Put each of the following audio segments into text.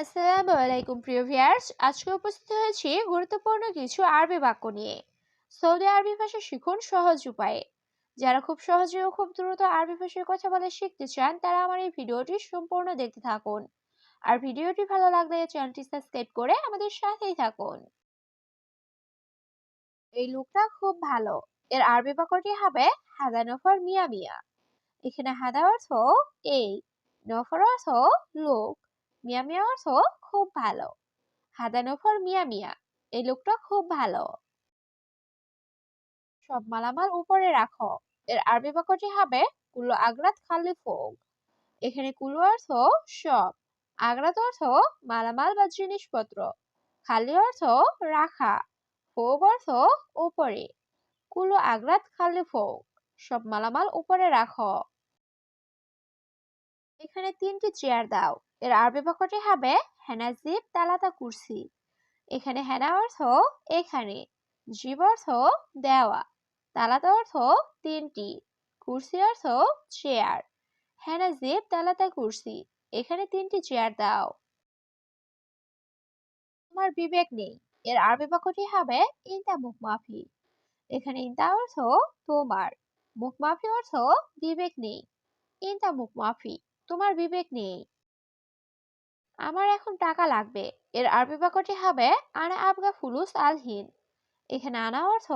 আসসালামু আলাইকুম প্রিয় ভিয়ার্স আজকে উপস্থিত হয়েছি গুরুত্বপূর্ণ কিছু আরবি বাক্য নিয়ে। সৌদি আরবি ভাষা শিখুন সহজ উপায়ে। যারা খুব সহজে ও খুব দ্রুত আরবি ভাষায় কথা বলে শিখতে চান, তারা আমার এই ভিডিওটি সম্পূর্ণ দেখতে থাকুন। আর ভিডিওটি ভালো লাগলে চ্যানেলটি সাবস্ক্রাইব করে আমাদের সাথেই থাকুন। এই লোকটা খুব ভালো। এর আরবি বাক্যটি হবে, হাদা নফর মিয়া মিয়া। এখানে হাদা অর্থ, এই। নফর অর্থ, লোক। মিয়া মিয়া অর্থ খুব ভালো। হাদানোফর মিয়া মিয়া, এই লোকটা খুব ভালো। সব মালামাল উপরে রাখো। এর আরবি বাক্যটি হবে কুলো আগ্রাত খালি ফোক এখানে কুলো অর্থ সব, আগ্রাত অর্থ মালামাল বা জিনিসপত্র। খালি অর্থ রাখা ফোক অর্থ উপরে। কুলো আগ্রাত খালি ফোক সব মালামাল উপরে রাখো। এখানে তিনটি চেয়ার দাও। এর আরবি বাক্যটি হবে, হেনা জিব তালাতা কুরসি। এখানে হেনা অর্থ এখানে জীব অর্থ দেওয়া। তালাতা অর্থ তিনটি, কুরসি অর্থ চেয়ার হেনা জিব তালাতা কুরসি। এখানে তিনটি চেয়ার দাও। তোমার বিবেক নেই। এর আরবি বাক্যটি হবে, ইনতা মুখ মাফি। এখানে ইনতা অর্থ তোমার। মুখ মাফি অর্থ বিবেক নেই। ইনতা মুখ মাফি। তোমার বিবেক নেই। আমার এখন টাকা লাগবে। এর আরবি বাক্যটি হবে, আনা আবগা ফুলুস আলহিন। এখানে আনা অর্থ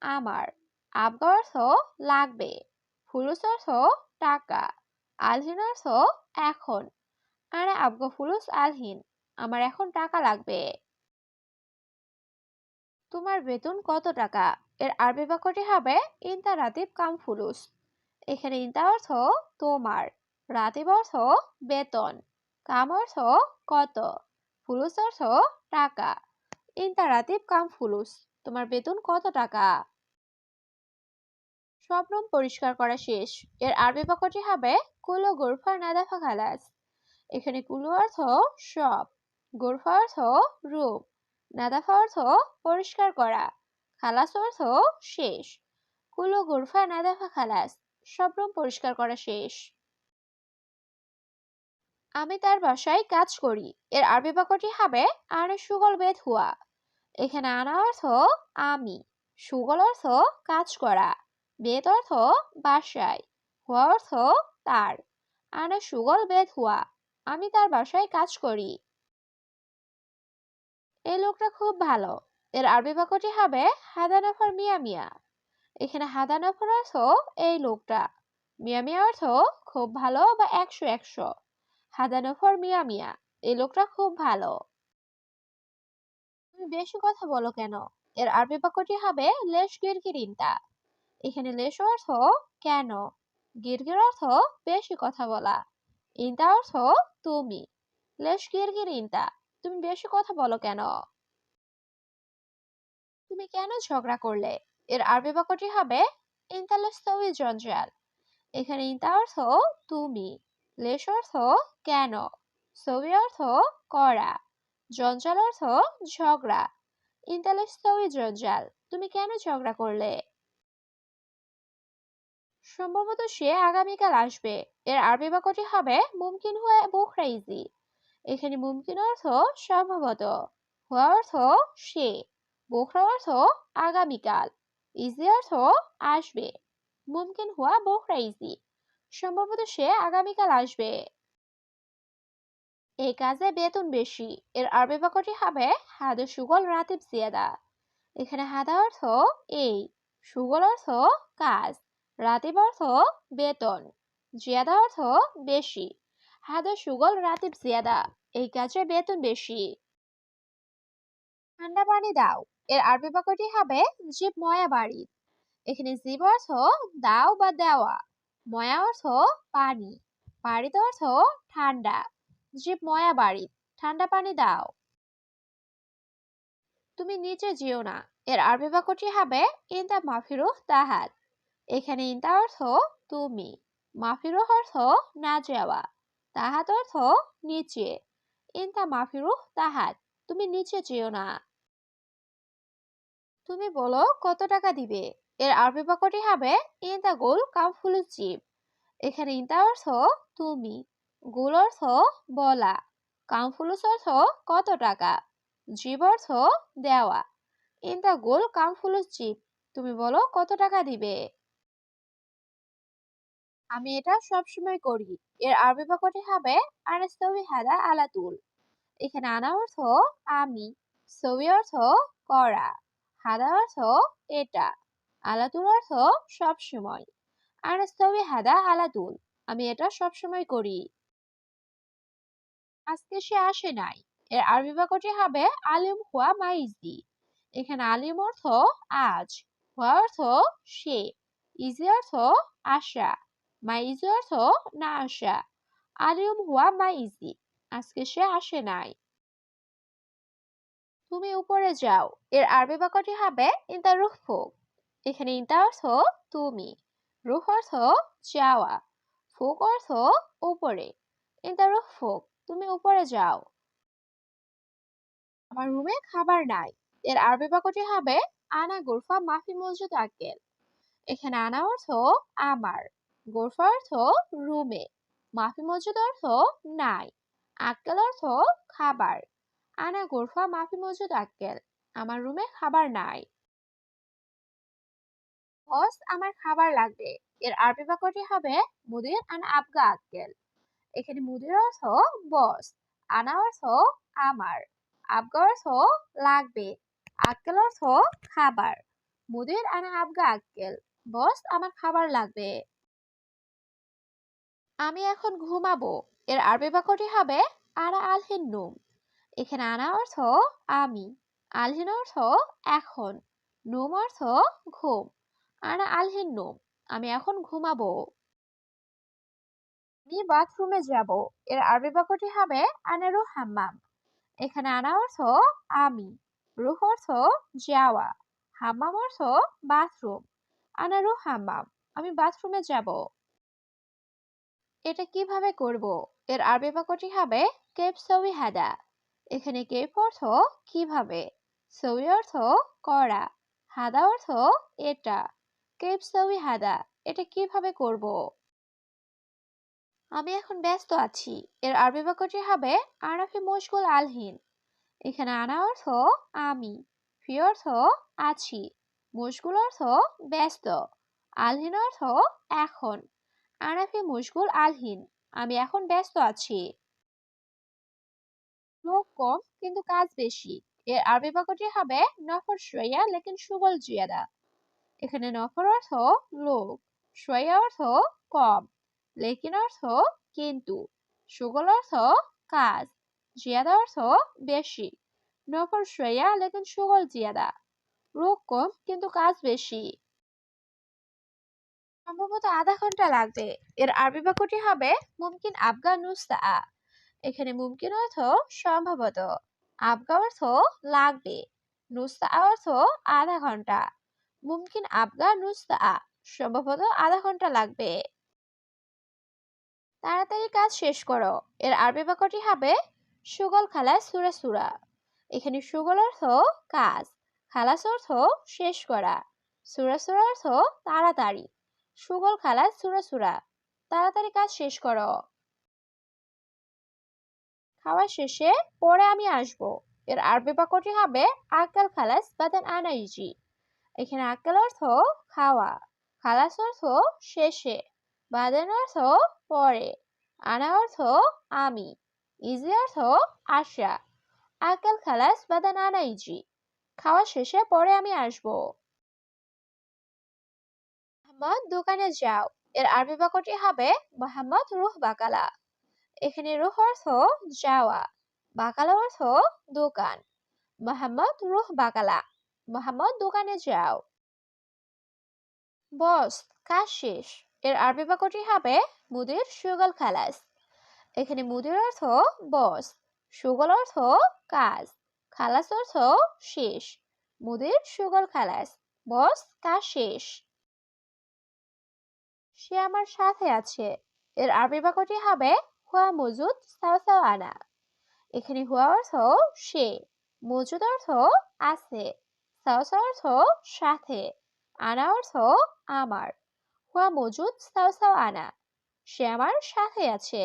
আমার। আবগা অর্থ লাগবে। ফুলুস অর্থ টাকা। আলহিন অর্থ এখন। আনা আবগা ফুলুস আলহিন। আমার এখন টাকা লাগবে। তোমার বেতন কত টাকা? এর আরবি বাক্যটি হবে ইনতা রাতিব কাম ফুলুস। এখানে ইনতা অর্থ তোমার। রাতিব অর্থ বেতন কাম অর্থ কত, ফুলুস অর্থ টাকা। ইন্তারাতিব কাম ফুলুস, তোমার বেতন কত টাকা? সব রুম পরিষ্কার করা শেষ। এর আরবি বাক্যটি হবে কুলো, গোরফা, নাদাফা, খালাস। এখানে কুলো অর্থ সব, গোরফা অর্থ রূপ নাদাফা অর্থ পরিষ্কার করা, খালাস অর্থ শেষ। কুলো, গোরফা, নাদাফা, খালাস, সব রুম পরিষ্কার করা শেষ। আমি তার বাসায় কাজ করি। এর আরবি বাক্যটি হবে আনা সুগল বেদ হুয়া এখানে আনা অর্থ আমি সুগল অর্থ কাজ করা বেদ অর্থ বাসায় হুয়া অর্থ তার আনা সুগল বেদ হুয়া আমি তার বাসায় কাজ করি। এই লোকটা খুব ভালো। এর আরবি বাক্যটি হবে হাদানফর মিয়া মিয়া এখানে হাদানফর অর্থ এই লোকটা মিয়া মিয়া অর্থ খুব ভালো বা একশো একশো হাদানফর মিয়া মিয়া, এই লোকটা খুব ভালো। তুমি বেশি কথা বলো কেন? এর আরবি বাক্যটি হবে লেশ গিরগির ইন্তা এখানে লেশ অর্থ কেন? গিরগির অর্থ বেশি কথা বলা। ইন্তা অর্থ তুমি। লেশ গিরগির ইন্তা তুমি বেশি কথা বলো কেন? তুমি কেন ঝগড়া করলে? এর আরবি বাক্যটি হবে ইন্তালেস্তবি জঞ্জাল। এখানে ইন্তা অর্থ তুমি। লেশ অর্থ কেন? ছবি অর্থ করা। জঞ্জাল অর্থ ঝগড়া। ইন্তালেস্তবি জঞ্জাল, তুমি কেন ঝগড়া করলে? সম্ভবত সে আগামীকাল আসবে। এর আরবি বাক্যটি হবে মুমকিন হুয়া বুখরাইজি এখানে মুমকিন অর্থ সম্ভবত। হুয়া অর্থ সে। বোখরা অর্থ আগামীকাল। ইজি অর্থ আসবে। মুমকিন হুয়া বুখরাইজি সম্ভবত সে আগামীকাল আসবে। এই কাজে বেতন বেশি। এর আরবি বাক্যটি হবে, হাদা সুগল রাতিব জিয়াদা। এখানে হাদা অর্থ, এই। সুগল অর্থ, কাজ। রাতিব অর্থ, বেতন। জিয়াদা অর্থ, বেশি। হাদা সুগল রাতিব জিয়াদা। এই কাজে বেতন বেশি। ঠান্ডা পানি দাও। এর আরবি বাক্যটি হবে, জীব ময়া বাড়ি। এখানে জীব অর্থ, দাও বা দেওয়া। ময়া অর্থ পানি, বাড়িত অর্থ ঠান্ডা। জীব ময়া বাড়ি, ঠান্ডা পানি দাও। তুমি নিচে যেও না, এর আরবি বাক্যটি হবে ইনতা মাফিরুহ তাহাত এখানে ইনতা অর্থ তুমি মাফিরুহ অর্থ না যাওয়া, তাহাত অর্থ নিচে। ইনতা মাফিরুহ তাহাত তুমি নিচে যেও না। তুমি বলো কত টাকা দিবে? এর আরবি বাক্যটি হবে ইনতা গোল কামফুলু জীব। এখানে ইনতা অর্থ তুমি গুল অর্থ বলা কামফুলুস অর্থ কত টাকা জীব অর্থ দেওয়া ইন দ্য গোল কামফুলুস জীব তুমি বলো কত টাকা দিবে আমি এটা সবসময় করি। এর আরবি বাক্যটি হবে, আনাস্তবি হাদা আলাতুল এখানে আনা অর্থ আমি সবি অর্থ করা হাদা অর্থ এটা আলাতুল অর্থ সবসময় আনাস্তবি হাদা আলাতুল আমি এটা সবসময় করি। আজকে সে আসে নাই। এর আরবি বাক্যটি হবে আলিম হুয়া মাইজি এখানে আলিম অর্থ আজ, হুয়া অর্থ সে, ইজি অর্থ আশা মাইজি অর্থ না আসা আলিম হুয়া মাইজি আজকে সে আসে নাই। তুমি উপরে যাও। এর আরবি বাক্যটি হবে ফুক এখানে ইন্তা অর্থ তুমি রুহ অর্থ যাওয়া ফুক অর্থ উপরে ইন্তা রুহ ফুক তুমি উপরে যাও আমার রুমে খাবার নাই। এর আরবি বাক্যটি হবে আনা গোরফা মাফি মসজিদ আকেল এখানে আনা অর্থ আমার। গোরফা অর্থ রুমে মাফি মসজিদ অর্থ নাই। আক্কেল অর্থ খাবার। আনা গোরফা মাফি মসজিদ আক্কেল। আমার রুমে খাবার নাই বস আমার খাবার লাগবে। এর আরবি বাক্যটি হবে মুদির আন আবগা আক্কেল। এখানে মুদির অর্থ বস, আনা অর্থ আমার, আবগা অর্থ লাগবে, আক্কেল অর্থ খাবার, মুদির আনা আবগা আক্কেল, বস আমার খাবার লাগবে। আমি এখন ঘুমাবো। এর আরবি বাক্যটি হবে আনা আলহিন নুম এখানে আনা অর্থ আমি, আলহিন অর্থ এখন, নুম অর্থ ঘুম। আনা আলহিন নুম আমি এখন ঘুমাবো। আমি বাথরুমে যাব। এর আরবি বাক্যটি হবে আনারু হাম্মাম। এখানে আনা অর্থ আমি, রুহ অর্থ যাওয়া, হাম্মাম অর্থ বাথরুম আনারু হাম্মাম। আমি বাথরুমে যাব। এটা কীভাবে করব? এর আরবি বাক্যটি হবে কেপ সবি হাদা। এখানে কেপ অর্থ কীভাবে? সবি অর্থ করা, হাদা অর্থ এটা। হাদা, এটা কীভাবে করব? আমি এখন ব্যস্ত আছি। এর আরবি বাক্যটি হবে মশগুল আলহিন। এখানে আনা অর্থ আমি, ফি অর্থ আছি মশগুল অর্থ ব্যস্ত, আলহিন অর্থ এখন মশগুল আলহিন, আমি এখন ব্যস্ত আছি। লোক কম, কিন্তু কাজ বেশি। এর আরবি বাক্যটি হবে নফর সইয়া লেকিন সুগল জিয়াদা। এখানে নফর অর্থ লোক সইয়া অর্থ কম লেকিন অর্থ কিন্তু, সুগল অর্থ কাজ, জিয়াদা অর্থ বেশি নফর সইয়া লেকিন সুগল জিয়াদা লোক কম কিন্তু কাজ বেশি। সম্ভবত আধা ঘণ্টা লাগবে। এর আরবি বাক্যটি হবে মুমকিন আবগা নুস্তা এখানে মুমকিন অর্থ সম্ভবত, আবগা অর্থ লাগবে নুস্তা অর্থ আধা ঘণ্টা। মুমকিন আবগা নুস্তা সম্ভবত আধা ঘণ্টা লাগবে। তাড়াতাড়ি কাজ শেষ করো। এর আরবি বাক্যটি হবে, সুগল খালাস সুরা সুরা। এখানে সুগল অর্থ কাজ খালাস অর্থ শেষ করা। সুরা সুরা অর্থ তাড়াতাড়ি। সুগল খালাস সুরা সুরা। তাড়াতাড়ি কাজ শেষ করো। খাওয়া শেষে পরে আমি আসব। এর আরবি বাক্যটি হবে আকাল খালাস বাদান আনাইজি। এখানে আকাল অর্থ খাওয়া, খালাস অর্থ শেষে বাদান অর্থ পরে, আনা অর্থ আমি ইজি অর্থ আসা আকাল খালাস বাদান আনাইজি খাওয়া শেষে পরে আমি আসব। মোহাম্মদ দোকানে যাও। এর আরবি বাক্যটি হবে মোহাম্মদ রুহ বাকালা। এখানে রুহ অর্থ যাওয়া, বাকালা অর্থ দোকান। মোহাম্মদ রুহ বাকালা। মোহাম্মদ দোকানে যাও। বস, কাজ শেষ। এর আরবি বাক্যটি হবে মুদির সুগল খালাস। এখানে মুদির অর্থ বস, সুগল অর্থ কাজ, খালাস অর্থ শেষ। মুদির সুগল খালাস, বস, কাজ শেষ। সে আমার সাথে আছে। এর আরবি বাক্যটি হবে হুয়া মজুদ, সাও আনা। এখানে হুয়া অর্থ সে, মজুদ অর্থ আছে। সাও অর্থ সাথে, আনা অর্থ আমার। হুয়া মজুদ সাও সাও আনা, সে আমার সাথে আছে।